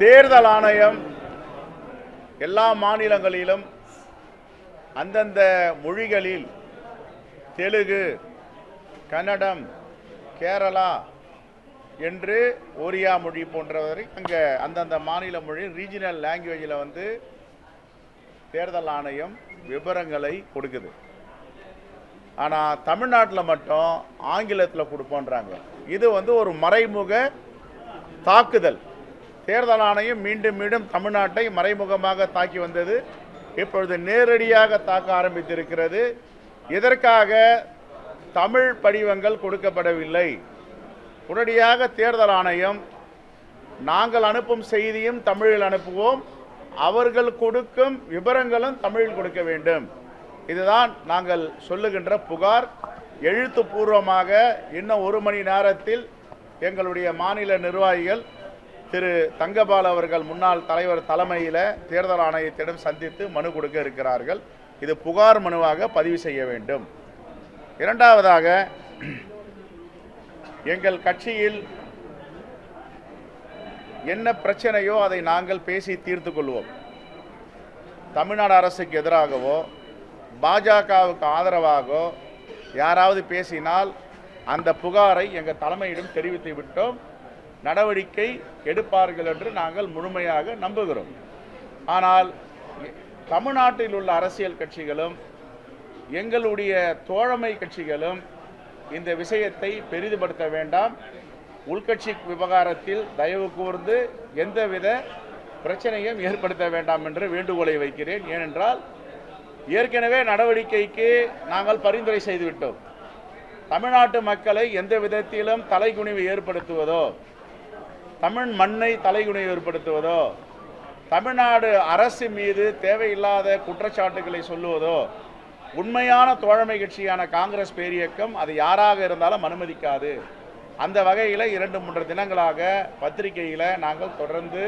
தேர்தல் ஆணையம் எல்லா மாநிலங்களிலும் அந்தந்த மொழிகளில் தெலுங்கு கன்னடம் கேரளா என்று ஒரியா மொழி போன்றவரை அங்கே அந்தந்த மாநில மொழி ரீஜினல் லாங்குவேஜில் வந்து தேர்தல் ஆணையம் விவரங்களை கொடுக்குது. ஆனால் தமிழ்நாட்டில் மட்டும் ஆங்கிலத்தில் கொடுப்போன்றாங்க. இது வந்து ஒரு மறைமுக தாக்குதல். தேர்தல் ஆணையம் மீண்டும் மீண்டும் தமிழ்நாட்டை மறைமுகமாக தாக்கி வந்தது. இப்பொழுது நேரடியாக தாக்க ஆரம்பித்திருக்கிறது. இதற்காக தமிழ் படிவங்கள் கொடுக்கப்படவில்லை. உடனடியாக தேர்தல் ஆணையம் நாங்கள் அனுப்பும் செய்தியும் தமிழில் அனுப்புவோம். அவர்கள் கொடுக்கும் விவரங்களும் தமிழில் கொடுக்க வேண்டும். இதுதான் நாங்கள் சொல்லுகின்ற புகார். எழுத்துப்பூர்வமாக இன்னும் ஒரு மணி நேரத்தில் எங்களுடைய மாநில நிர்வாகிகள் திரு தங்கபால் அவர்கள் முன்னாள் தலைவர் தலைமையில் தேர்தல் ஆணையத்திடம் சந்தித்து மனு கொடுக்க இருக்கிறார்கள். இது புகார் மனுவாக பதிவு செய்ய வேண்டும். இரண்டாவதாக எங்கள் கட்சியில் என்ன பிரச்சனையோ அதை நாங்கள் பேசி தீர்த்து கொள்வோம். தமிழ்நாடு அரசுக்கு எதிராகவோ பாஜகவுக்கு ஆதரவாகவோ யாராவது பேசினால் அந்த புகாரை எங்கள் தலைமையிடம் தெரிவித்து விட்டோம். நடவடிக்கை எடுப்பார்கள் என்று நாங்கள் முழுமையாக நம்புகிறோம். ஆனால் தமிழ்நாட்டில் உள்ள அரசியல் கட்சிகளும் எங்களுடைய தோழமை கட்சிகளும் இந்த விஷயத்தை பெரிதுபடுத்த வேண்டாம். உள்கட்சி விவகாரத்தில் தயவு கூர்ந்து எந்தவித பிரச்சனையும் ஏற்படுத்த வேண்டாம் என்று வேண்டுகோளை வைக்கிறேன். ஏனென்றால் ஏற்கனவே நடவடிக்கைக்கு நாங்கள் பரிந்துரை செய்துவிட்டோம். தமிழ்நாட்டு மக்களை எந்த விதத்திலும் தலைகுனிவு ஏற்படுத்துவதோ தமிழ் மண்ணை தலைகுணை ஏற்படுத்துவதோ தமிழ்நாடு அரசு மீது தேவையில்லாத குற்றச்சாட்டுகளை சொல்லுவதோ உண்மையான தோழமை கட்சியான காங்கிரஸ் பேரியக்கம் அது யாராக இருந்தாலும் அனுமதிக்காது. அந்த வகையில் இரண்டு மூன்று தினங்களாக பத்திரிகையில் நாங்கள் தொடர்ந்து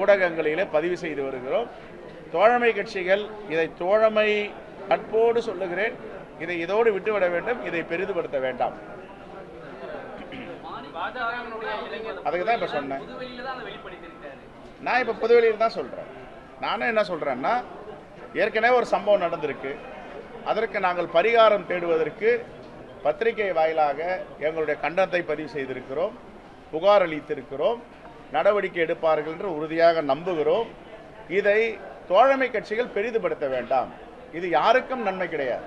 ஊடகங்களில் பதிவு செய்து வருகிறோம். தோழமை கட்சிகள் இதை தோழமை நட்போடு சொல்லுகிறேன். இதை இதோடு விட்டுவிட வேண்டும். இதை பெரிதுபடுத்த வேண்டாம். அதுக்கு தான் இப்போ சொன்னேன். நான் இப்போ பொதுவெளியில் தான் சொல்கிறேன் நானும் என்ன சொல்கிறேன்னா ஏற்கனவே ஒரு சம்பவம் நடந்திருக்கு. அதற்கு நாங்கள் பரிகாரம் தேடுவதற்கு பத்திரிகை வாயிலாக எங்களுடைய கண்டனத்தை பதிவு செய்திருக்கிறோம். புகார் அளித்திருக்கிறோம். நடவடிக்கை எடுப்பார்கள் என்று உறுதியாக நம்புகிறோம். இதை தோழமை கட்சிகள் பெரிதுபடுத்த வேண்டாம். இது யாருக்கும் நன்மை கிடையாது.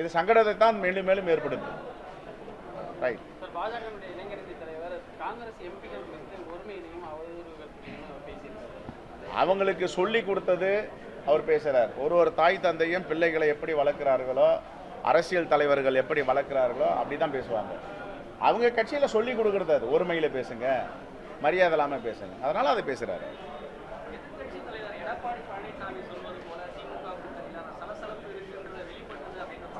இது சங்கடத்தை தான் மேலும் மேலும் ஏற்படுத்தும். ரைட் சார் பாஜகவினுடைய இளைஞரணி தலைவர் காங்கிரஸ் எம்பிகள் குறித்து ஒருமையிலையும் அவதூறுகள் பேசியிருக்காரு. அவங்களுக்கு சொல்லி கொடுத்தது அவர் பேசுகிறார் ஒரு ஒரு தாய் தந்தையும் பிள்ளைகளை எப்படி வளர்க்குறார்களோ அரசியல் தலைவர்கள் எப்படி வளர்க்குறார்களோ அப்படி தான் பேசுவாங்க. அவங்க கட்சியில் சொல்லி கொடுக்குறது அது. ஒருமையில் பேசுங்க மரியாதை இல்லாமல் பேசுங்க. அதனால் அதை பேசுகிறாரு எதிர்க்கட்சி தலைவர் எடப்பாடி பழனிசாமி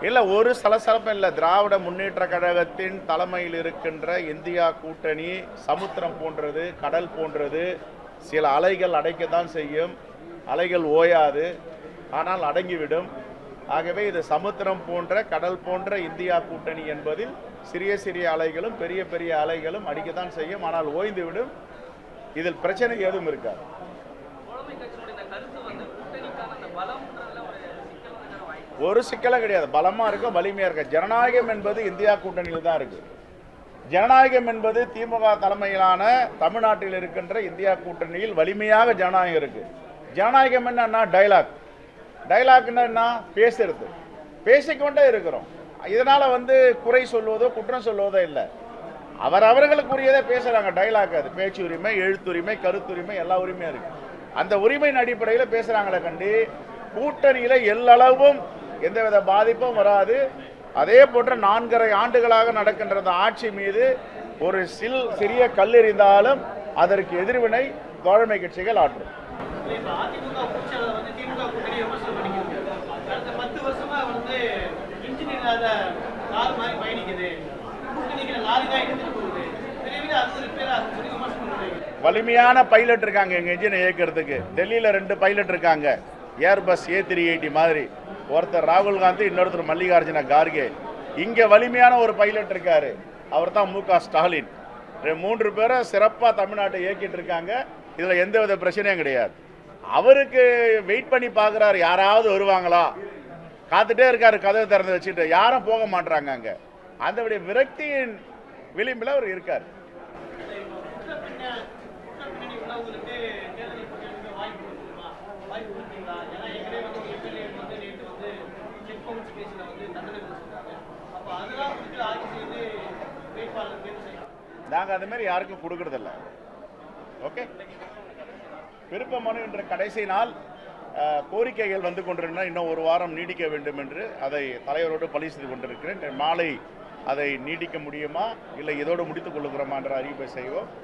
இல்லை ஒரு சலசலப்பும் இல்லை. திராவிட முன்னேற்ற கழகத்தின் தலைமையில் இருக்கின்ற இந்தியா கூட்டணி சமுத்திரம் போன்றது கடல் போன்றது. சில அலைகள் அடைக்கத்தான் செய்யும். அலைகள் ஓயாது. ஆனால் அடங்கிவிடும். ஆகவே இது சமுத்திரம் போன்ற கடல் போன்ற இந்தியா கூட்டணி என்பதில் சிறிய சிறிய அலைகளும் பெரிய பெரிய அலைகளும் அடிக்கத்தான் செய்யும். ஆனால் ஓய்ந்துவிடும். இதில் பிரச்சனை எதுவும் இருக்காது தோழமை கட்சியினுடைய இந்த கருத்து வந்து கூட்டணிக்கான அந்த பலம்ன்றதுல ஒரு சிக்கல் வந்து வாய்ப்பு ஒரு சிக்கலும் கிடையாது. பலமாக இருக்கும் வலிமையாக இருக்கும். ஜனநாயகம் என்பது இந்தியா கூட்டணியில் தான் இருக்கு. ஜனநாயகம் என்பது திமுக தலைமையிலான தமிழ்நாட்டில் இருக்கின்ற இந்தியா கூட்டணியில் வலிமையாக ஜனநாயகம் இருக்கு. ஜனநாயகம் என்னன்னா டைலாக் டைலாக்னா என்ன? பேசுறது. பேசிக்கொண்டே இருக்கிறோம். இதனால் வந்து குறை சொல்வதோ குற்றம் சொல்வதோ இல்லை. அவர் அவர்களுக்குரியதை பேசுகிறாங்க டைலாக் அது. பேச்சு உரிமை எழுத்துரிமை கருத்துரிமை எல்லா உரிமையும் இருக்குது அந்த உரிமையின் அடிப்படையில் பேசுகிறாங்களே கண்டி கூட்டணியில் எல்லளவும் எந்தவித பாதிப்பும் வராது. அதே போன்ற நான்கரை ஆண்டுகளாக நடக்கின்ற அந்த ஆட்சி மீது ஒரு சில் சிறிய கல் எறிந்தாலும் அதற்கு எதிர்வினை தோழமை கட்சிகள் ஆற்றும். வலிமையான பைலட் இருக்காங்க எங்க இன்ஜினை இயக்கிறதுக்கு. டெல்லியில ரெண்டு பைலட் இருக்காங்க. ஏர்பஸ் ஏ த்ரீ எயிட்டி மாதிரி. ஒருத்தர் ராகுல் காந்தி இன்னொருத்தர் மல்லிகார்ஜுன கார்கே. இங்கே வலிமையான ஒரு பைலட் இருக்கார். அவர் தான் மு க. ஸ்டாலின். ரெ- மூன்று பேரை சிறப்பாக தமிழ்நாட்டை இயக்கிட்டு இருக்காங்க. இதில் எந்த வித பிரச்சனையும் கிடையாது. அவருக்கு வெயிட் பண்ணி பார்க்குறாரு யாராவது வருவாங்களா? காத்துட்டே இருக்காரு. கதவை திறந்து வச்சுட்டு. யாரும் போக மாட்றாங்க அங்கே. அந்த விரக்தியின் விளிம்பில் அவர் இருக்கார். நாங்கள் அது மாதிரி யாருக்கும் கொடுக்கறதில்ல. ஓகே விருப்ப மனு என்ற கடைசி நாள் கோரிக்கைகள் வந்து கொண்டிருந்தால் இன்னும் ஒரு வாரம் நீடிக்க வேண்டும் என்று அதை தலைவரோடு பழி செய்து கொண்டிருக்கிறேன். மாலை அதை நீடிக்க முடியுமா? இல்லை இதோடு முடித்துக் கொள்ளுகிறோமா என்ற அறிவிப்பை செய்வோம்.